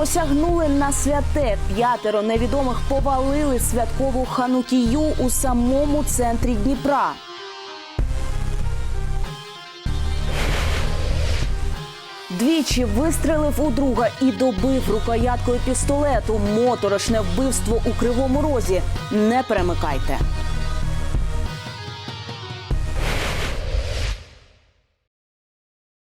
Посягнули на святе. П'ятеро невідомих повалили святкову ханукію у самому центрі Дніпра. Двічі вистрелив у друга і добив рукояткою пістолету. Моторошне вбивство у кривому розі. Не перемикайте.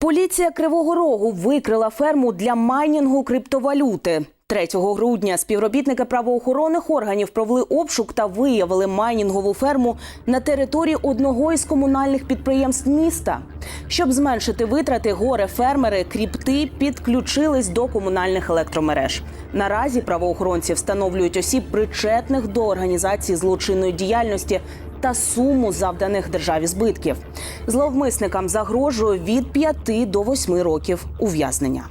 Поліція Кривого Рогу викрила ферму для майнінгу криптовалюти. 3 грудня співробітники правоохоронних органів провели обшук та виявили майнінгову ферму на території одного із комунальних підприємств міста. Щоб зменшити витрати, горе фермери кріпти підключились до комунальних електромереж. Наразі правоохоронці встановлюють осіб причетних до організації злочинної діяльності та суму завданих державі збитків. Зловмисникам загрожує від 5 до 8 років ув'язнення.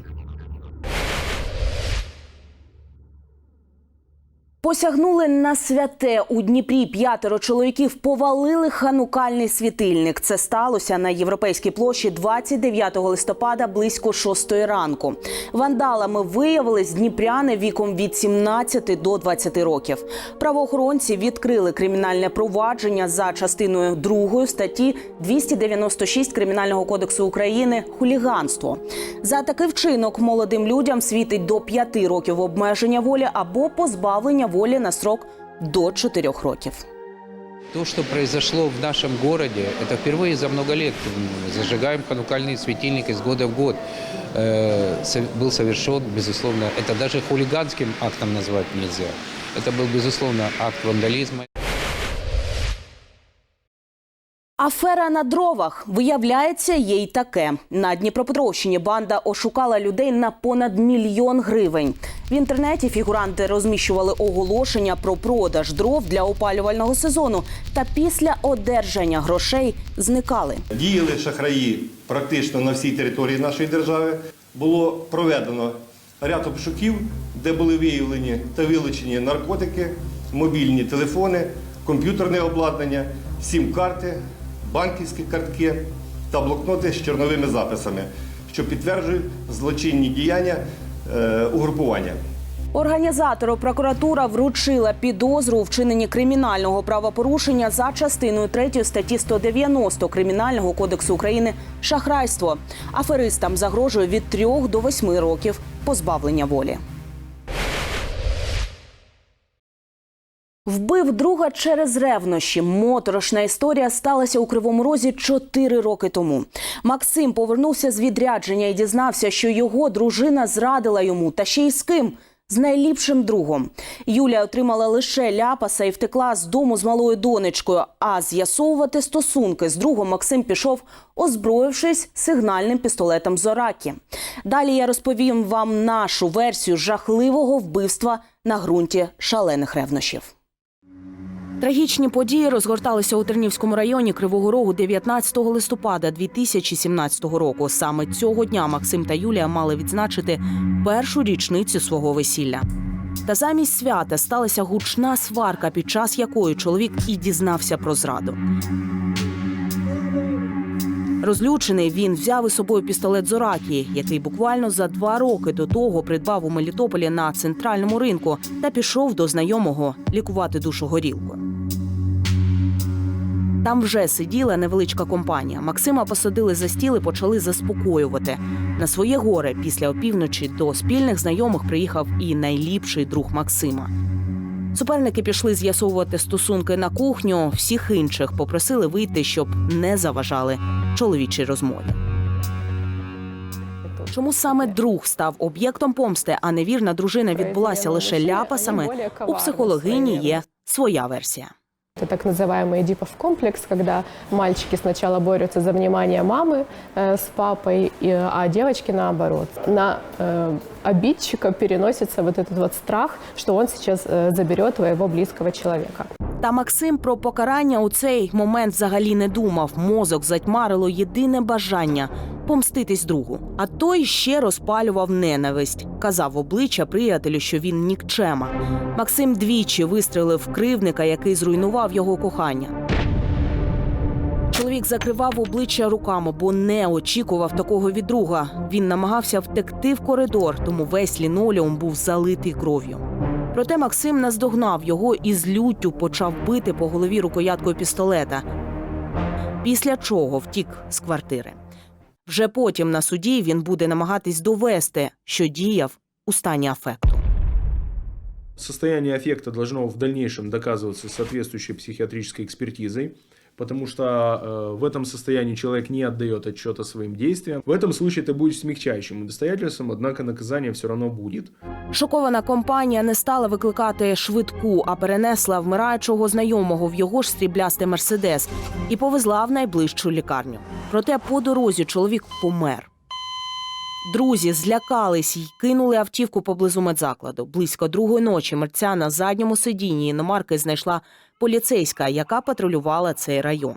Посягнули на святе у Дніпрі. П'ятеро чоловіків повалили ханукальний світильник. Це сталося на європейській площі 29 листопада близько 6 ранку. Вандалами виявились дніпряни віком від 17 до 20 років. Правоохоронці відкрили кримінальне провадження за частиною 2 статті 296 кримінального кодексу України хуліганство. За такий вчинок молодим людям світить до 5 років обмеження волі або позбавлення волі на срок до 4 років. То, что произошло в нашем городе, это впервые за много лет. М, Зажигаем ханукальные светильники с года в год. Э, со- Был совершен, безусловно, это даже хулиганским актом назвать нельзя. Это был, безусловно, акт вандализма. Афера на дровах виявляється, є й таке. На Дніпропетровщині банда ошукала людей на понад мільйон гривень. В інтернеті фігуранти розміщували оголошення про продаж дров для опалювального сезону. Та після одержання грошей зникали. Діяли шахраї практично на всій території нашої держави. Було проведено ряд обшуків, де були виявлені та вилучені наркотики, мобільні телефони, комп'ютерне обладнання, сім-карти, банківські картки та блокноти з чорновими записами, що підтверджують злочинні діяння угрупування. Організатору прокуратура вручила підозру у вчиненні кримінального правопорушення за частиною 3 статті 190 Кримінального кодексу України шахрайство. Аферистам загрожує від 3 до 8 років позбавлення волі. Вбив друга через ревнощі. Моторошна історія сталася у Кривому Розі чотири роки тому. Максим повернувся з відрядження і дізнався, що його дружина зрадила йому, та ще й з ким. З найліпшим другом Юлія отримала лише ляпаса і втекла з дому з малою донечкою. А з'ясовувати стосунки з другом Максим пішов, озброївшись сигнальним пістолетом Зоракі. Далі я розповім вам нашу версію жахливого вбивства на ґрунті шалених ревнощів. Трагічні події розгорталися у Тернівському районі Кривого Рогу 19 листопада 2017 року. Саме цього дня Максим та Юлія мали відзначити першу річницю свого весілля. Та замість свята сталася гучна сварка, під час якої чоловік і дізнався про зраду. Розлючений він взяв із собою пістолет Зоракі, який буквально за два роки до того придбав у Мелітополі на центральному ринку та пішов до знайомого лікувати душу горілкою. Там вже сиділа невеличка компанія. Максима посадили за стіл і почали заспокоювати. На своє горе після опівночі до спільних знайомих приїхав і найліпший друг Максима. Суперники пішли з'ясовувати стосунки на кухню. Всіх інших попросили вийти, щоб не заважали чоловічій розмові. Чому саме друг став об'єктом помсти, а невірна дружина відбулася лише ляпасами? У психологині є своя версія Это так называемый Эдипов комплекс, когда мальчики сначала борются за внимание мамы э, с папой, и, а девочки наоборот. На э, обидчика переносится вот этот вот страх, что он сейчас э, заберет твоего близкого человека. Та Максим про покарання у цей момент взагалі не думав. Мозок затьмарило єдине бажання помститись другу. А той ще розпалював ненависть. Казав обличчя приятелю, що він нікчема. Максим двічі вистрелив кривника, який зруйнував його кохання. чоловік закривав обличчя руками, бо не очікував такого від друга. Він намагався втекти в коридор, тому весь лінолеум був залитий кров'ю. Проте Максим наздогнав його і з люттю почав бити по голові рукояткою пістолета. Після чого втік з квартири. Вже потім на суді він буде намагатись довести, що діяв у стані афекту. Состояние аффекта должно в дальнейшем доказываться соответствующей психиатрической экспертизой, потому что э, в этом состоянии человек не отдает отчета своим действиям. В этом случае это будет смягчающим обстоятельством, однако наказание все равно будет. Шокована компанія не стала викликати швидку, а перенесла вмираючого знайомого в його ж сріблястий мерседес і повезла в найближчу лікарню. Проте по дорозі чоловік помер. Друзі злякались й кинули автівку поблизу медзакладу. Близько другої ночі мерця на задньому сидінні іномарки знайшла поліцейська, яка патрулювала цей район.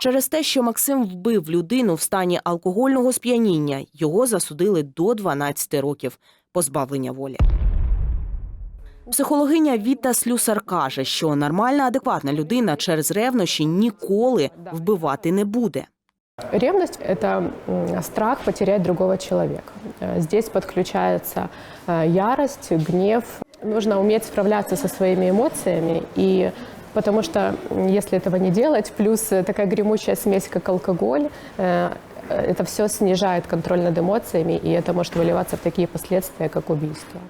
Через те, що Максим вбив людину в стані алкогольного сп'яніння, його засудили до 12 років позбавлення волі. Психологиня Віта Слюсар каже, що нормальна, адекватна людина через ревнощі ніколи вбивати не буде. Ревность – это м, страх потерять другого человека. Э, Здесь подключается э, ярость, гнев. Нужно уметь справляться со своими эмоциями, и потому что м, если этого не делать, плюс э, такая гремучая смесь, как алкоголь, э, э, это все снижает контроль над эмоциями, и это может выливаться в такие последствия, как убийство.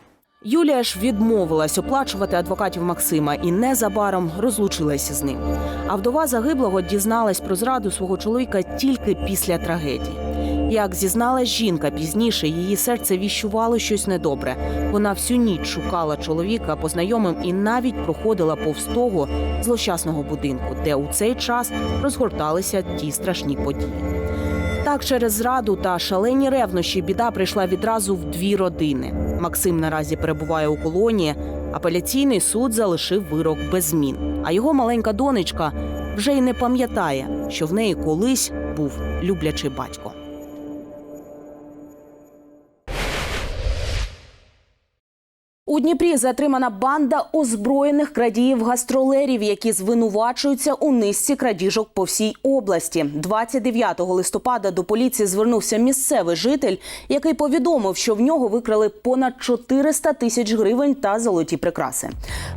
Юлія ж відмовилась оплачувати адвокатів Максима і незабаром розлучилася з ним. А вдова загиблого дізналась про зраду свого чоловіка тільки після трагедії. Як зізналась жінка пізніше, її серце віщувало щось недобре. Вона всю ніч шукала чоловіка по знайомим і навіть проходила повз того злощасного будинку, де у цей час розгорталися ті страшні події. Так, через зраду та шалені ревнощі біда прийшла відразу в дві родини. Максим наразі перебуває у колонії. Апеляційний суд залишив вирок без змін. А його маленька донечка вже й не пам'ятає, що в неї колись був люблячий батько. У Дніпрі затримана банда озброєних крадіїв-гастролерів, які звинувачуються у низці крадіжок по всій області. 29 листопада до поліції звернувся місцевий житель, який повідомив, що в нього викрали понад 400 тисяч гривень та золоті прикраси.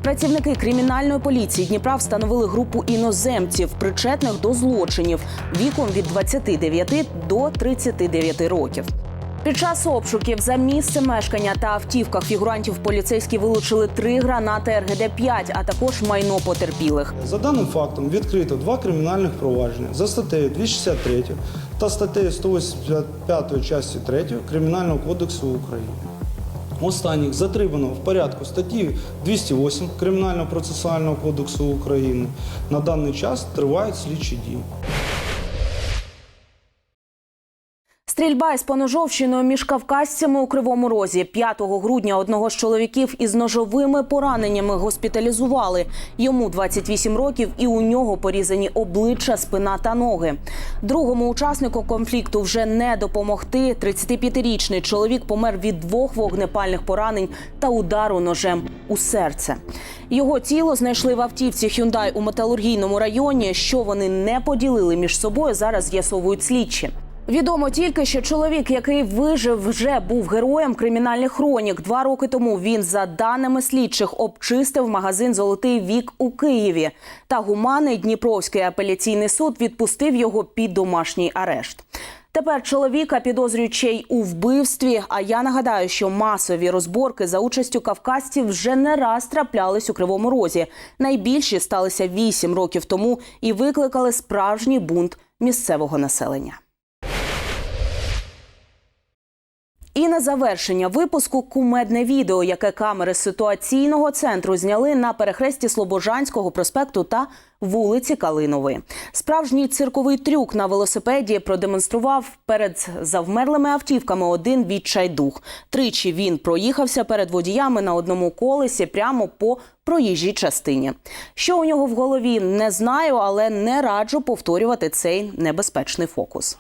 Працівники кримінальної поліції Дніпра встановили групу іноземців, причетних до злочинів віком від 29 до 39 років. Під час обшуків за місце мешкання та автівках фігурантів поліцейські вилучили три гранати РГД-5, а також майно потерпілих. За даним фактом відкрито два кримінальних провадження за статтею 263 та статтею 185 часті 3 Кримінального кодексу України. Останніх затримано в порядку статті 208 Кримінального процесуального кодексу України. На даний час тривають слідчі дії. Стрільба із поножовщиною між кавказцями у Кривому Розі. 5 грудня одного з чоловіків із ножовими пораненнями госпіталізували. Йому 28 років і у нього порізані обличчя, спина та ноги. Другому учаснику конфлікту вже не допомогти. 35-річний чоловік помер від двох вогнепальних поранень та удару ножем у серце. Його тіло знайшли в автівці Hyundai у металургійному районі. Що вони не поділили між собою, зараз з'ясовують слідчі. Відомо тільки, що чоловік, який вижив, вже був героєм кримінальних хронік. Два роки тому він, за даними слідчих, обчистив магазин Золотий вік у Києві. Та гуманний Дніпровський апеляційний суд відпустив його під домашній арешт. Тепер чоловіка підозрюють ще й у вбивстві. А я нагадаю, що масові розборки за участю кавказців вже не раз траплялись у кривому розі. Найбільші сталися вісім років тому і викликали справжній бунт місцевого населення. І на завершення випуску кумедне відео, яке камери ситуаційного центру зняли на перехресті Слобожанського проспекту та вулиці Калинової. Справжній цирковий трюк на велосипеді продемонстрував перед завмерлими автівками один відчайдух. Тричі він проїхався перед водіями на одному колесі прямо по проїжджій частині. Що у нього в голові не знаю, але не раджу повторювати цей небезпечний фокус.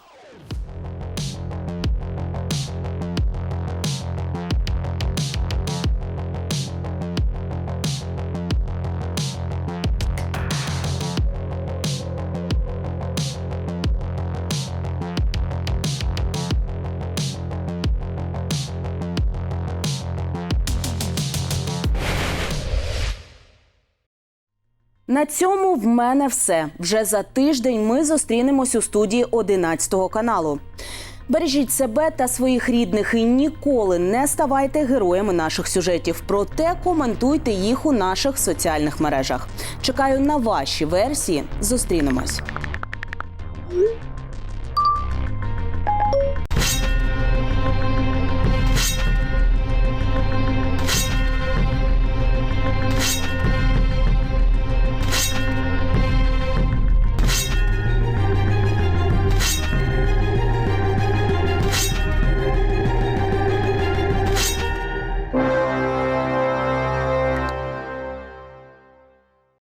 На цьому в мене все. Вже за тиждень ми зустрінемось у студії 11 каналу. Бережіть себе та своїх рідних і ніколи не ставайте героями наших сюжетів. Проте коментуйте їх у наших соціальних мережах. Чекаю на ваші версії. Зустрінемось.